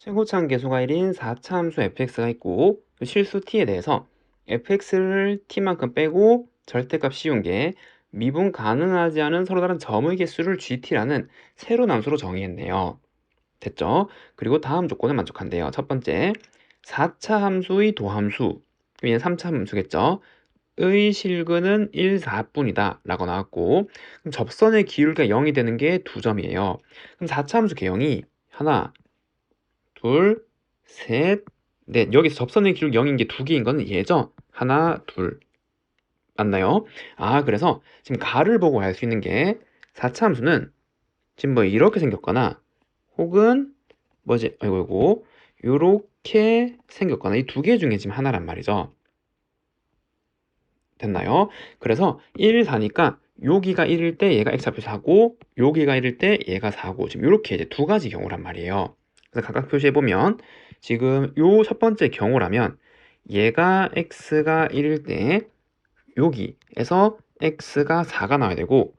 최고차항 계수가 1인 4차 함수 fx가 있고 그 실수 t에 대해서 fx를 t만큼 빼고 절대값 씌운 게 미분 가능하지 않은 서로 다른 점의 개수를 gt라는 새로운 함수로 정의했네요. 됐죠? 그리고 다음 조건을 만족한대요. 첫 번째, 4차 함수의 도함수, 얘는 3차 함수겠죠? 의 실근은 1, 4분이다 라고 나왔고 그럼 접선의 기울기가 0이 되는 게 두 점이에요. 그럼 4차 함수 개형이 하나, 둘, 셋, 넷. 여기서 접선의 기울기 0인 게 두 개인 거는 얘죠? 하나, 둘. 맞나요? 아, 그래서 지금 가를 보고 알 수 있는 게 4차 함수는 지금 뭐 이렇게 생겼거나 혹은 뭐지? 아이고, 아이고. 요렇게 생겼거나 이 두 개 중에 지금 하나란 말이죠. 됐나요? 그래서 1, 4니까 여기가 1일 때 얘가 x좌표 4고 여기가 1일 때 얘가 4고 지금 이렇게 이제 두 가지 경우란 말이에요. 그래서 각각 표시해 보면 지금 요 첫 번째 경우라면 얘가 x가 1일 때 여기에서 x가 4가 나와야 되고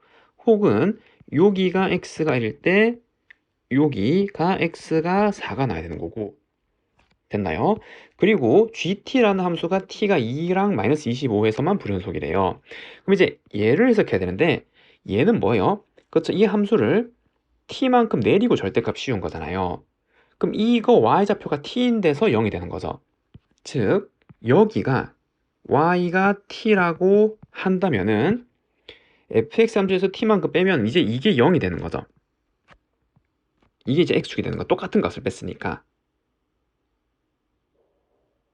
혹은 여기가 x가 1일 때 여기가 x가 4가 나와야 되는 거고 됐나요? 그리고 gt라는 함수가 t가 2랑 마이너스 25에서만 불연속이래요. 그럼 이제 얘를 해석해야 되는데 얘는 뭐예요? 그렇죠. 이 함수를 t만큼 내리고 절대값 씌운 거잖아요. 그럼 이거 y좌표가 t인데서 0이 되는 거죠. 즉 여기가 y가 t라고 한다면은 fx 함수에서 t만큼 빼면 이제 이게 0이 되는 거죠. 이게 이제 x축이 되는 거 똑같은 값을 뺐으니까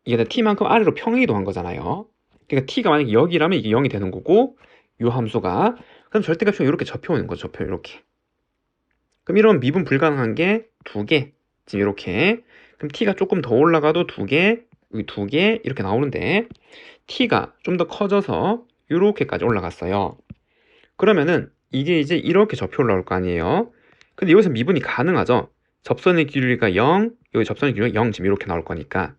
이게 t만큼 아래로 평행이동한 거잖아요. 그러니까 t가 만약에 여기라면 이게 0이 되는 거고 요 함수가 그럼 절대값이 이렇게 접혀오는 거죠. 접혀 이렇게. 그럼 이런 미분 불가능한 게 두 개. 지금 이렇게. 그럼 t가 조금 더 올라가도 두 개, 두 개 이렇게 나오는데 t가 좀 더 커져서 이렇게까지 올라갔어요. 그러면은 이게 이제 이렇게 접혀 올라올 거 아니에요. 근데 여기서 미분이 가능하죠. 접선의 길이가 0, 여기 접선의 길이가 0 지금 이렇게 나올 거니까.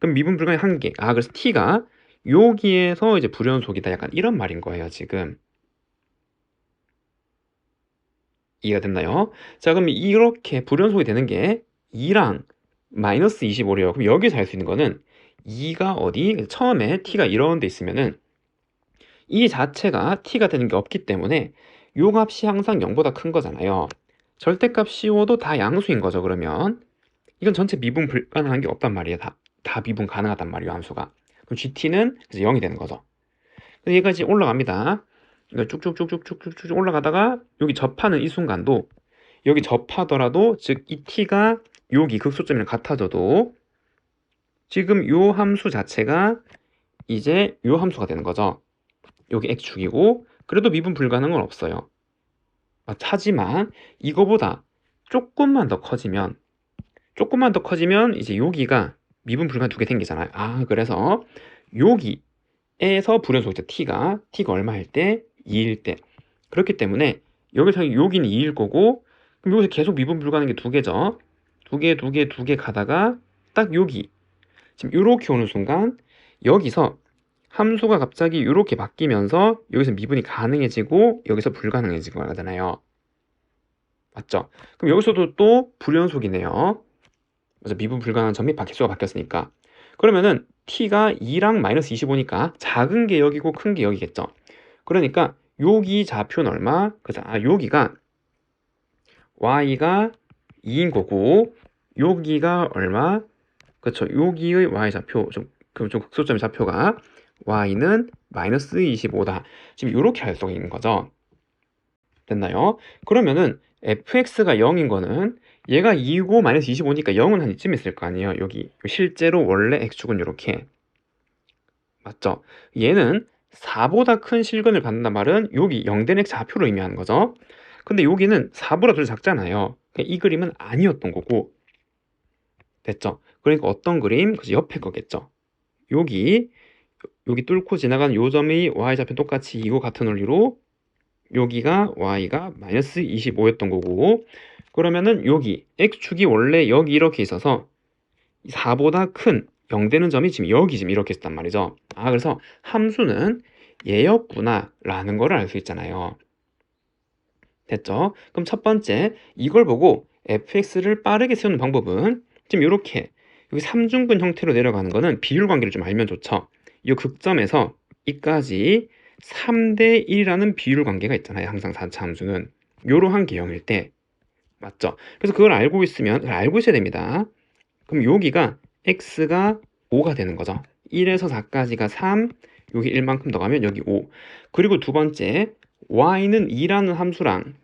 그럼 미분 불가능 한 개. 아, 그래서 t가 여기에서 이제 불연속이다. 약간 이런 말인 거예요, 지금. 이해가 됐나요? 자, 그럼 이렇게 불연속이 되는 게 2랑 마이너스 25래요. 그럼 여기서 알 수 있는 거는 2가 어디? 처음에 t가 이런 데 있으면은 이 자체가 t가 되는 게 없기 때문에 요 값이 항상 0보다 큰 거잖아요. 절대값 씌워도 다 양수인 거죠, 그러면. 이건 전체 미분 불가능한 게 없단 말이에요, 다. 다 미분 가능하단 말이에요, 함수가. 그럼 GT는 이제 0이 되는 거죠. 이제 올라갑니다. 쭉쭉쭉쭉쭉쭉 올라가다가 여기 접하는 이 순간도 여기 접하더라도 즉 이 t가 여기 극소점이랑 같아져도 지금 요 함수 자체가 이제 요 함수가 되는 거죠. 여기 x축이고 그래도 미분 불가능은 없어요. 하지만 이거보다 조금만 더 커지면 조금만 더 커지면 이제 여기가 미분 불가능 두개 생기잖아요. 아 그래서 여기에서 불연속이죠. t가 t가 얼마일 때 2일 때 그렇기 때문에 여기서 여기는 2일 거고 그럼 여기서 계속 미분 불가능한 게두 개죠. 두 개, 두 개, 두 개 가다가 딱 여기 지금 이렇게 오는 순간 여기서 함수가 갑자기 이렇게 바뀌면서 여기서 미분이 가능해지고 여기서 불가능해지고 하잖아요. 맞죠? 그럼 여기서도 또 불연속이네요. 맞아 미분 불가능한 점이 개수가 바뀌었으니까. 그러면은 t가 2랑 마이너스 25니까 작은 게 여기고 큰 게 여기겠죠. 그러니까 여기 좌표는 얼마? 그래서 아 여기가 y가 2인 거고 여기가 얼마? 그렇죠. 여기의 y 좌표 좀, 좀 극소점의 좌표가 y는 마이너스 25다. 지금 이렇게 할 수 있는 거죠. 됐나요? 그러면은 fx가 0인 거는 얘가 2고 마이너스 25니까 0은 한 이쯤 있을 거 아니에요. 여기 실제로 원래 x축은 이렇게 맞죠? 얘는 4보다 큰 실근을 받는단 말은 여기 0된 x 좌표를 의미하는 거죠. 근데 여기는 4보다 더 작잖아요. 그러니까 이 그림은 아니었던 거고 됐죠? 그러니까 어떤 그림? 그죠 옆에 거겠죠. 여기 여기 뚫고 지나간 요 점이 y좌표 똑같이 이거 같은 원리로 여기가 y가 마이너스 25였던 거고 그러면은 여기 x축이 원래 여기 이렇게 있어서 4보다 큰 0되는 점이 지금 여기 지금 이렇게 있단 말이죠. 아 그래서 함수는 얘였구나 라는 거를 알 수 있잖아요. 됐죠? 그럼 첫 번째 이걸 보고 fx를 빠르게 세우는 방법은 지금 이렇게 여기 삼중근 형태로 내려가는 거는 비율 관계를 좀 알면 좋죠. 이 극점에서 이까지 3대 1이라는 비율 관계가 있잖아요. 항상 4차 함수는 이러한 개형일 때 맞죠? 그래서 그걸 알고 있으면 알고 있어야 됩니다. 그럼 여기가 x가 5가 되는 거죠. 1에서 4까지가 3, 여기 1만큼 더 가면 여기 5. 그리고 두 번째 y는 2라는 함수랑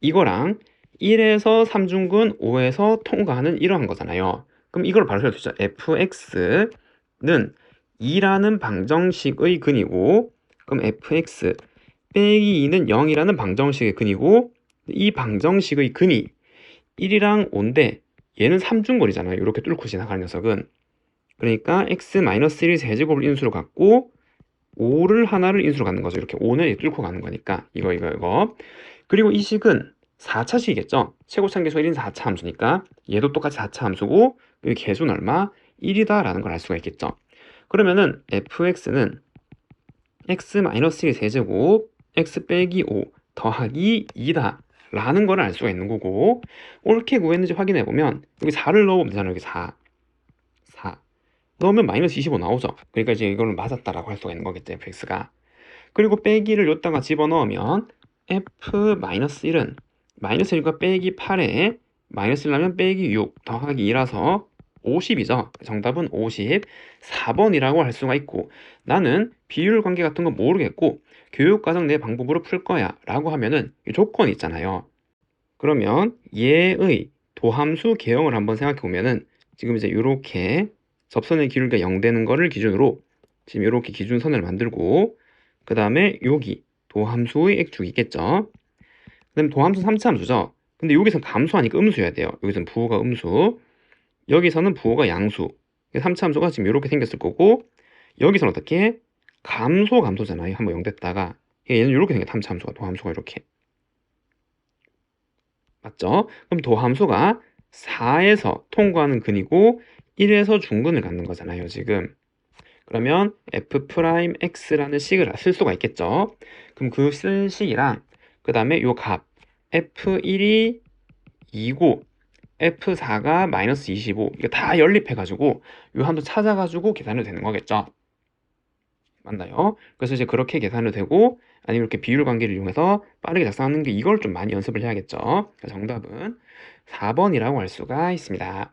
이거랑 1에서 3중근 5에서 통과하는 이러한 거잖아요. 그럼 이걸 바로 있죠. fx는 2라는 방정식의 근이고 그럼 fx 빼기 2는 0이라는 방정식의 근이고 이 방정식의 근이 1이랑 5인데 얘는 3중거리잖아요. 이렇게 뚫고 지나가는 녀석은. 그러니까 x-1을 세제곱을 인수로 갖고 5를 하나를 인수로 갖는 거죠. 이렇게 5는 뚫고 가는 거니까. 이거 이거 이거. 그리고 이 식은 4차 식이겠죠. 최고차 계수 1인 4차 함수니까 얘도 똑같이 4차 함수고 여기 개수는 얼마? 1이다 라는 걸 알 수가 있겠죠. 그러면은 fx는 x-1의 세제곱 x 빼기 5 더하기 2다 라는 걸 알 수가 있는 거고 옳게 구했는지 확인해 보면 여기 4를 넣으면 되잖아요. 여기 4. 4. 넣으면 마이너스 25 나오죠. 그러니까 이제 이거는 맞았다라고 할 수가 있는 거겠죠. fx가. 그리고 빼기를 여기다가 집어넣으면 f-1은 마이너스 1과 빼기 8에 마이너스 1하면 빼기 6 더하기 2라서 50이죠. 정답은 54번이라고 할 수가 있고 나는 비율 관계 같은 거 모르겠고 교육 과정 내 방법으로 풀 거야 라고 하면은 이 조건이 있잖아요. 그러면 얘의 도함수 개형을 한번 생각해 보면은 지금 이제 이렇게 접선의 기울기가 0 되는 거를 기준으로 지금 이렇게 기준선을 만들고 그 다음에 여기 도함수의 액축이 있겠죠. 그 다음에 도함수 3차 함수죠. 근데 여기서 감수하니까 음수여야 돼요. 여기서는 부호가 음수. 여기서는 부호가 양수. 3차 함수가 지금 이렇게 생겼을 거고 여기서는 어떻게? 감소 감소잖아요. 한번 0 됐다가 얘는 이렇게 생겨 3차 함수가 도함수가 이렇게. 맞죠? 그럼 도함수가 4에서 통과하는 근이고 1에서 중근을 갖는 거잖아요. 지금. 그러면 f'x라는 식을 쓸 수가 있겠죠. 그럼 그 쓴 식이랑 그 다음에 요 값 f1이 2고 f4가 마이너스 25 이거 다 연립해가지고 요 한도 찾아가지고 계산을 되는 거겠죠. 맞나요? 그래서 이제 그렇게 계산을 되고 아니면 이렇게 비율 관계를 이용해서 빠르게 작성하는 게 이걸 좀 많이 연습을 해야겠죠. 정답은 4번이라고 할 수가 있습니다.